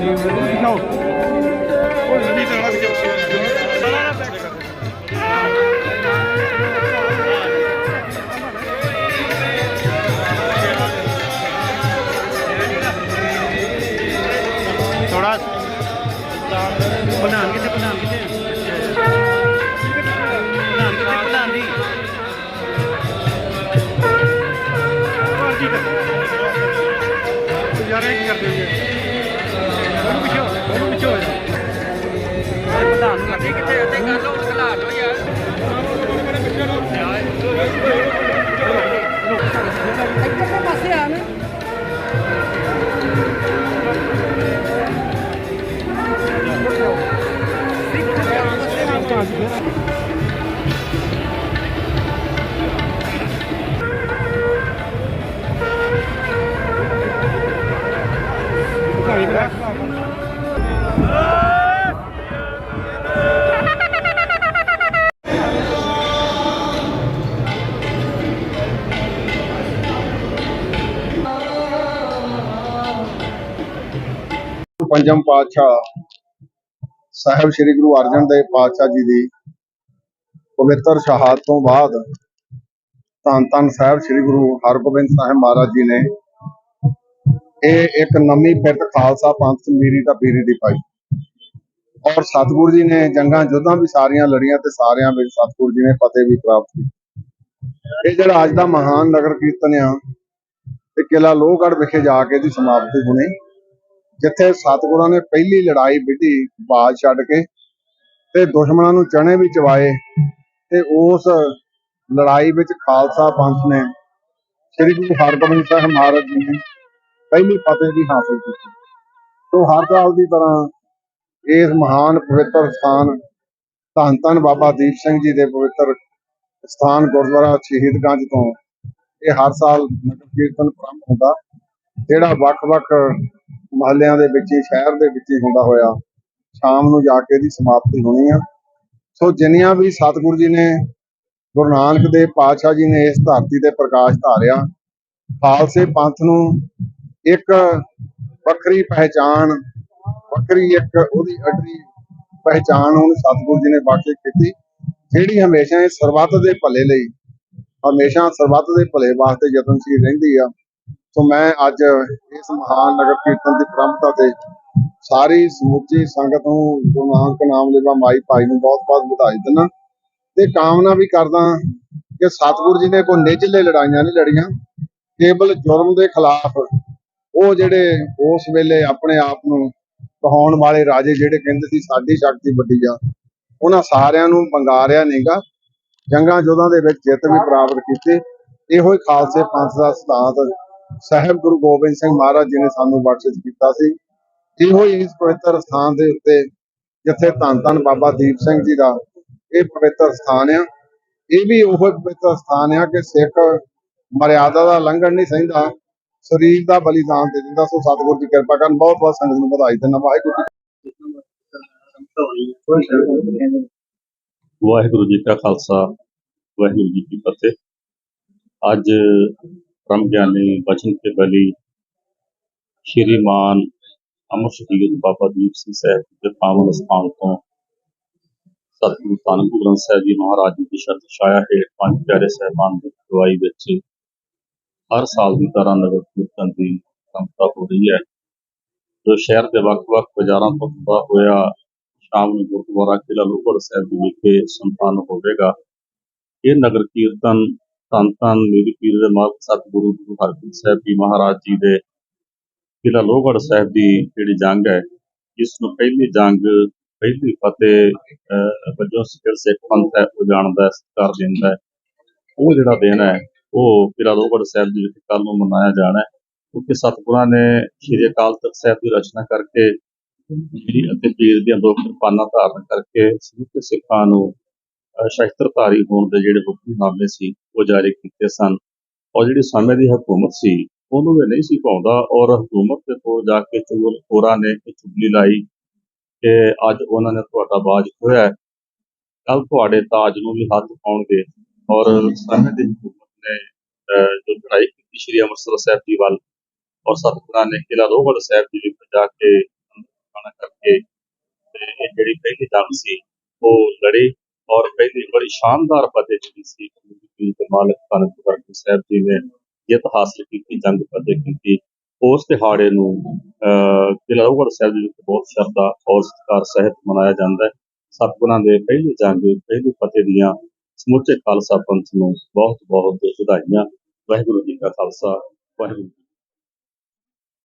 ਥੋੜਾ ਬਣਾਉਣ ਕਿਤੇ ਬਣਾਉਣ ਕਿਤੇ ਬਣਾਉਣ ਕਿਤੇ ਬਣਾਉਣ ਦੀ ਯਾਰੇ ਕੀ ਕਰਦੇ ਹੋ 什么？ਪੰਜਮ ਪਾਤਸ਼ਾਹ ਸਾਹਿਬ ਸ੍ਰੀ ਗੁਰੂ ਅਰਜਨ ਦੇਵ ਪਾਤਸ਼ਾਹ ਜੀ ਦੀ ਪਵਿੱਤਰ ਸ਼ਹਾਦਤ ਤੋਂ ਬਾਅਦ ਧੰਨ ਧੰਨ ਸਾਹਿਬ ਸ੍ਰੀ ਗੁਰੂ ਹਰਗੋਬਿੰਦ ਸਾਹਿਬ ਮਹਾਰਾਜ ਜੀ ਨੇ ਇਹ ਇੱਕ ਨਵੀਂ ਫਿਰਤ ਖਾਲਸਾ ਪੰਥ ਮੀਰੀ ਦਾ ਪੀਰੀ ਦੀ ਪਾਈ। ਔਰ ਸਤਿਗੁਰੂ ਜੀ ਨੇ ਜੰਗਾਂ ਯੁੱਧਾਂ ਵੀ ਸਾਰੀਆਂ ਲੜੀਆਂ ਤੇ ਸਾਰਿਆਂ ਵਿੱਚ ਸਤਿਗੁਰੂ ਜੀ ਨੇ ਫਤਿਹ ਵੀ ਪ੍ਰਾਪਤ ਕੀਤੀ। ਇਹ ਜਿਹੜਾ ਅੱਜ ਦਾ ਮਹਾਨ ਨਗਰ ਕੀਰਤਨ ਆ ਤੇ ਕਿਲਾ ਲੋਹਗੜ੍ਹ ਵਿਖੇ ਜਾ ਕੇ ਦੀ ਸਮਾਪਤੀ ਹੋਣੀ। ਜਿੱਥੇ ਸਤਿਗੁਰਾਂ ਨੇ ਪਹਿਲੀ ਲੜਾਈ ਵਿੱਢੀ ਬਾਜ ਛੱਡ ਕੇ ਤੇ ਦੁਸ਼ਮਣਾਂ ਨੂੰ ਚਣੇ ਵੀ ਚਵਾਏ ਤੇ ਉਸ ਲੜਾਈ ਵਿੱਚ ਖਾਲਸਾ ਪੰਥ ਨੇ ਸ੍ਰੀ ਗੁਰੂ ਹਰਗੋਬਿੰਦ ਸਾਹਿਬ ਮਹਾਰਾਜ ਜੀ ਨੇ ਪਹਿਲੀ ਫਤਿਹ ਵੀ ਹਾਸਲ ਕੀਤੀ। ਤੋਂ ਹਰ ਸਾਲ ਦੀ ਤਰ੍ਹਾਂ ਇਸ ਮਹਾਨ ਪਵਿੱਤਰ ਸਥਾਨ, ਧੰਨ ਧੰਨ ਬਾਬਾ ਦੀਪ ਸਿੰਘ ਜੀ ਦੇ ਪਵਿੱਤਰ ਸਥਾਨ ਗੁਰਦੁਆਰਾ ਸ਼ਹੀਦਗੰਜ ਤੋਂ ਇਹ ਹਰ ਸਾਲ ਨਗਰ ਕੀਰਤਨ ਪ੍ਰਾਰੰਭ ਹੁੰਦਾ, ਜਿਹੜਾ ਵੱਖ-ਵੱਖ ਮਹੱਲਿਆਂ ਦੇ ਵਿੱਚ ਹੀ, ਸ਼ਹਿਰ ਦੇ ਵਿੱਚ ਹੀ ਹੁੰਦਾ ਹੋਇਆ। ਸ਼ਾਮ ਨੂੰ ਜਾ ਕੇ ਇਹਦੀ ਸਮਾਪਤੀ ਹੋਣੀ ਆ। ਸੋ ਜਿੰਨੀਆਂ ਵੀ ਸਤਿਗੁਰੂ ਜੀ ਨੇ, ਗੁਰੂ ਨਾਨਕ ਦੇਵ ਪਾਤਸ਼ਾਹ ਜੀ ਨੇ ਇਸ ਧਰਤੀ ਤੇ ਪ੍ਰਕਾਸ਼ ਧਾਰਿਆ, ਖਾਲਸੇ ਪੰਥ ਨੂੰ ਇੱਕ ਵੱਖਰੀ ਪਹਿਚਾਣ, ਵੱਖਰੀ ਇੱਕ ਉਹਦੀ ਅਡਰੀ ਪਹਿਚਾਣ ਉਹਨੂੰ ਸਤਿਗੁਰੂ ਜੀ ਨੇ ਬਖਸ਼ਿਸ਼ ਕੀਤੀ, ਜਿਹੜੀ ਹਮੇਸ਼ਾ ਇਹ ਸਰਬੱਤ ਦੇ ਭਲੇ ਲਈ, ਹਮੇਸ਼ਾ ਸਰਬੱਤ ਦੇ ਭਲੇ ਵਾਸਤੇ ਯਤਨਸ਼ੀਲ ਰਹਿੰਦੀ ਆ। ਸੋ ਮੈਂ ਅੱਜ ਇਸ ਮਹਾਨ ਨਗਰ ਕੀਰਤਨ ਦੀ ਪ੍ਰੰਪਤਾ ਤੇ ਸਾਰੀ ਸਮੁੱਚੀ ਸੰਗਤ ਨੂੰ ਗੁਰੂ ਨਾਨਕ ਨਾਮ ਲੈਵਾ ਮਾਈ ਭਾਈ ਨੂੰ ਬਹੁਤ ਬਹੁਤ ਵਧਾਈ ਦਿੰਦਾ। ਤੇ ਕਾਮਨਾ ਵੀ ਕਰਦਾ ਕਿ ਸਤਿਗੁਰੂ ਜੀ ਨੇ ਕੋਈ ਨਿੱਜਲੇ ਲੜਾਈਆਂ ਨਹੀਂ ਲੜੀਆਂ। ਕੇਵਲ ਜੁਰਮ ਦੇ ਖਿਲਾਫ ਉਹ ਜਿਹੜੇ ਉਸ ਵੇਲੇ ਆਪਣੇ ਆਪ ਨੂੰ ਕਹਾਉਣ ਵਾਲੇ ਰਾਜੇ ਜਿਹੜੇ ਕਹਿੰਦੇ ਸੀ, ਸਾਡੀ ਸ਼ਕਤੀ ਵੱਡੀ ਆ। ਉਹਨਾਂ ਸਾਰਿਆਂ ਨੂੰ ਬੰਗਾਰਿਆ ਨਹੀਂਗਾ। ਜੰਗਾਂ ਯੁੱਧਾਂ ਦੇ ਵਿੱਚ ਜਿੱਤ ਵੀ ਪ੍ਰਾਪਤ ਕੀਤੀ। ਇਹੋ ਹੀ ਖਾਲਸੇ ਪੰਥ ਦਾ ਸਿਧਾਂਤ ਸਾਹਿਬ ਗੁਰੂ ਗੋਬਿੰਦ ਸਿੰਘ ਮਹਾਰਾਜ ਜੀ ਨੇ ਸਾਨੂੰ ਬਖਸ਼ਿਸ਼ ਕੀਤਾ ਸੀ। ਇਹੋ ਹੀ ਇਸ ਪਵਿੱਤਰ ਸਥਾਨ ਦੇ ਉੱਤੇ ਜਿੱਥੇ ਧੰਨ ਧੰਨ ਬਾਬਾ ਦੀਪ ਸਿੰਘ ਜੀ ਦਾ ਇਹ ਪਵਿੱਤਰ ਸਥਾਨ ਆ। ਇਹ ਵੀ ਉਹ ਪਵਿੱਤਰ ਸਥਾਨ ਆ ਕਿ ਸਿੱਖ ਮਰਿਆਦਾ ਦਾ ਲੰਘਣ ਨਹੀਂ ਸਹਿੰਦਾ, ਸਰੀਰ ਦਾ ਬਲੀਦਾਨ ਦੇ ਦਿੰਦਾ। ਸੋ ਸਤਿਗੁਰੂ ਦੀ ਕਿਰਪਾ ਕਰਨ ਬਹੁਤ ਬਹੁਤ ਸੰਗਤ ਨੂੰ ਵਧਾਈ ਦਿੰਦਾ। ਵਾਹਿਗੁਰੂ ਜੀ ਵਾਹਿਗੁਰੂ ਜੀ ਕਾ ਖਾਲਸਾ, ਵਾਹਿਗੁਰੂ ਜੀ ਕੀ ਫਤਿਹ। ਅੱਜ ਬ੍ਰਹਮ ਗਿਆਨੀ ਬਚਨ ਕੇ ਬਲੀ ਸ਼੍ਰੀਮਾਨ ਅਮਰ ਸ਼ਹੀਦ ਬਾਬਾ ਦੀਪ ਸਿੰਘ ਸਾਹਿਬ ਦੇ ਪਾਵਨ ਸਥਾਨ ਤੋਂ ਸਤਿਗੁਰੂ ਧੰਨ ਗੁਰੂ ਗ੍ਰੰਥ ਸਾਹਿਬ ਜੀ ਮਹਾਰਾਜ ਜੀ ਦੀ ਸ਼ਰਤ ਛਾਇਆ ਹੇਠ ਪੰਜ ਪਿਆਰੇ ਸਾਹਿਬਾਨ ਦੀ ਅਗਵਾਈ ਵਿੱਚ ਹਰ ਸਾਲ ਦੀ ਤਰ੍ਹਾਂ ਨਗਰ ਕੀਰਤਨ ਦੀ ਸੰਪਤਾ ਹੋ ਰਹੀ ਹੈ ਜੋ ਸ਼ਹਿਰ ਦੇ ਵੱਖ-ਵੱਖ ਬਾਜ਼ਾਰਾਂ ਤੋਂ ਹੁੰਦਾ ਹੋਇਆ ਸ਼ਾਮ ਨੂੰ ਗੁਰਦੁਆਰਾ ਕਿਲ੍ਹਾ ਲੋਹਗੜ੍ਹ ਸਾਹਿਬ ਦੇ ਵਿਖੇ ਸੰਪੰਨ ਹੋਵੇਗਾ ਇਹ ਨਗਰ ਕੀਰਤਨ ਧੰਨ ਧੰਨ ਮੇਰੀ ਪੀਰ ਦੇ ਮਾਲਕ ਸਤਿਗੁਰੂ ਗੁਰੂ ਹਰਗੋਬਿੰਦ ਸਾਹਿਬ ਜੀ ਮਹਾਰਾਜ ਜੀ ਦੇ ਕਿਲ੍ਹਾ ਲੋਹਗੜ੍ਹ ਸਾਹਿਬ ਦੀ ਜਿਹੜੀ ਜੰਗ ਹੈ, ਜਿਸ ਨੂੰ ਪਹਿਲੀ ਜੰਗ, ਪਹਿਲੀ ਫਤਿਹ ਵਜੋਂ ਸਿਰ ਸਿੱਖ ਪੰਥ ਹੈ, ਉਹ ਜਾਣਦਾ ਸਤਿਕਾਰ ਦਿੰਦਾ ਉਹ ਜਿਹੜਾ ਦਿਨ ਹੈ, ਉਹ ਕਿਲ੍ਹਾ ਲੋਹਗੜ੍ਹ ਸਾਹਿਬ ਜੀ ਵਿੱਚ ਕੱਲ ਨੂੰ ਮਨਾਇਆ ਜਾਣਾ ਹੈ, ਕਿਉਂਕਿ ਸਤਿਗੁਰਾਂ ਨੇ ਸ਼੍ਰੀ ਅਕਾਲ ਤਖਤ ਸਾਹਿਬ ਦੀ ਰਚਨਾ ਕਰਕੇ ਜਿਹੜੀ ਅਤੇ ਪੀਰ ਦੀਆਂ ਦੋ ਕਿਰਪਾਨਾਂ ਧਾਰਨ ਕਰਕੇ ਸਮੁੱਚੇ ਸਿੱਖਾਂ ਨੂੰ ਸ਼ਸਤਰਧਾਰੀ ਹੋਣ ਦੇ ਜਿਹੜੇ ਹੁਕਮਨਾਮੇ ਸੀ ਉਹ ਜਾਰੀ ਕੀਤੇ ਸਨ। ਔਰ ਜਿਹੜੀ ਸਮੇਂ ਦੀ ਹਕੂਮਤ ਸੀ ਉਹਨੂੰ ਇਹ ਨਹੀਂ ਸੀ ਪਾਉਂਦਾ ਔਰ ਹਕੂਮਤ ਦੇ ਕੋਲ ਜਾ ਕੇ ਚੁਗਲਖੋਰਾਂ ਨੇ ਇਹ ਚੁਗਲੀ ਲਾਈ ਕਿ ਅੱਜ ਉਹਨਾਂ ਨੇ ਤੁਹਾਡਾ ਬਾਜ ਖੋਇਆ ਕੱਲ ਤੁਹਾਡੇ ਤਾਜ ਨੂੰ ਵੀ ਹੱਥ ਪਾਉਣਗੇ। ਔਰ ਸਮੇਂ ਦੀ ਹਕੂਮਤ ਨੇ ਅਹ, ਜੋ ਲੜਾਈ ਕੀਤੀ ਸ਼੍ਰੀ ਅੰਮ੍ਰਿਤਸਰ ਸਾਹਿਬ ਜੀ ਵੱਲ ਔਰ ਸਤਿਗੁਰਾਂ ਨੇ ਕਿਲਾ ਰੋਹਗੜ ਸਾਹਿਬ ਜੀ ਵਿੱਚ ਜਾ ਕੇ ਖਾਣਾ ਕਰਕੇ ਤੇ ਇਹ ਜਿਹੜੀ ਪਹਿਲੀ ਜੰਗ ਸੀ ਉਹ ਲੜੀ। ਔਰ ਪਹਿਲੀ ਬੜੀ ਸ਼ਾਨਦਾਰ ਫਤਿਹ ਜਿਹੜੀ ਸੀ ਗੁਰੂ ਦੇ ਮਾਲਕ ਧੰਨ ਗੁਰੂ ਸਾਹਿਬ ਜੀ ਨੇ ਜਿੱਤ ਹਾਸਲ ਕੀਤੀ, ਜੰਗ ਫਤਿਹ ਕੀਤੀ, ਉਸ ਦਿਹਾੜੇ ਨੂੰ, ਅਹ ਕਿਲਾ ਸਾਹਿਬ ਜੀ ਵਿੱਚ ਬਹੁਤ ਸ਼ਰਧਾ ਔਰ ਸਤਿਕਾਰ ਸਹਿਤ ਮਨਾਇਆ ਜਾਂਦਾ ਹੈ। ਸਤਿਗੁਰਾਂ ਦੇ ਪਹਿਲੀ ਜੰਗ, ਪਹਿਲੀ ਫਤਿਹ ਦੀਆਂ ਸਮੁੱਚੇ ਖਾਲਸਾ ਪੰਥ ਨੂੰ ਬਹੁਤ ਬਹੁਤ ਵਧਾਈਆਂ। ਵਾਹਿਗੁਰੂ ਜੀ ਕਾ ਖਾਲਸਾ, ਵਾਹਿਗੁਰੂ